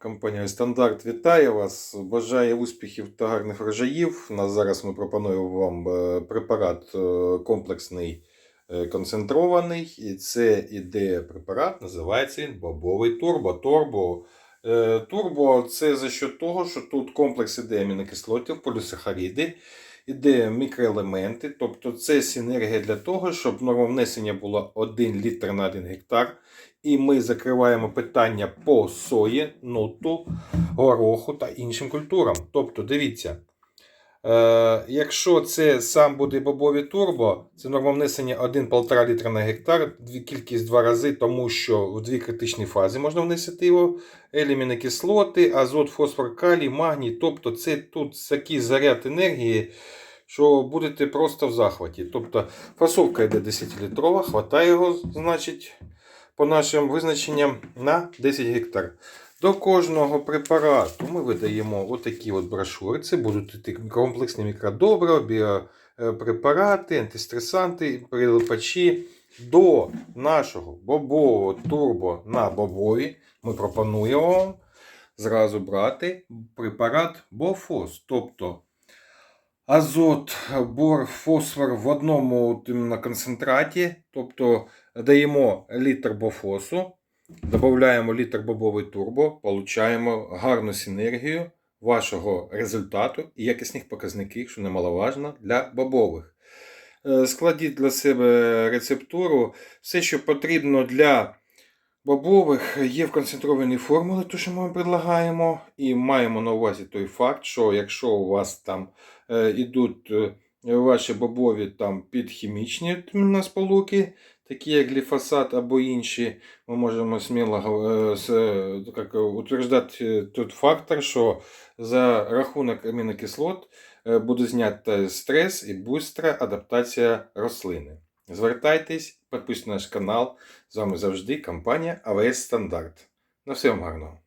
Компанія Стандарт вітає вас. Бажає успіхів та гарних врожаїв. На зараз ми пропонуємо вам е, препарат е, комплексний е, концентрований. І це іде препарат, називається він бобовий турбо. Турбо. Турбо це за що того, що тут комплекс іде амінокислотів, полісахаріди, іде мікроелементи, тобто це синергія для того, щоб норма внесення була 1 літр на 1 гектар. І ми закриваємо питання по сої, нуту, гороху та іншим культурам. Тобто, дивіться, якщо це сам буде бобові турбо, це норма внесення 1,5 літра на гектар, кількість два рази, тому що в дві критичні фази можна внести його, елімінокислоти, азот, фосфор, калій, магній. Тобто це тут такий заряд енергії, що будете просто в захваті. Тобто фасовка йде 10-літрова, хватає його, значить по нашим визначенням на 10 гектар. До кожного препарату ми видаємо отакі от брошури. Це будуть комплексні мікродобрива, біопрепарати, антистресанти, прилипачі. До нашого бобового турбо на бобові ми пропонуємо зразу брати препарат Бофос. Тобто азот, бор, фосфор в одному концентраті. Тобто даємо літр бофосу, додаємо літр бобовий турбо, получаємо гарну синергію вашого результату і якісних показників, що немаловажно для бобових. Е, Складіть для себе рецептуру. Все, що потрібно для бобових, є в концентрованій формулі, то що ми вам предлагаємо. І маємо на увазі той факт, що якщо у вас там е, ідуть е, ваші бобові там під хімічні сполуки, такі як гліфосат або інші, ми можемо сміло е, е, як, утверждати тут фактор, що за рахунок амінокислот е, буде знята стрес і бустра адаптація рослини. Звертайтесь, підписуйтесь на наш канал. З вами завжди компанія АВС Стандарт. На всім гарного!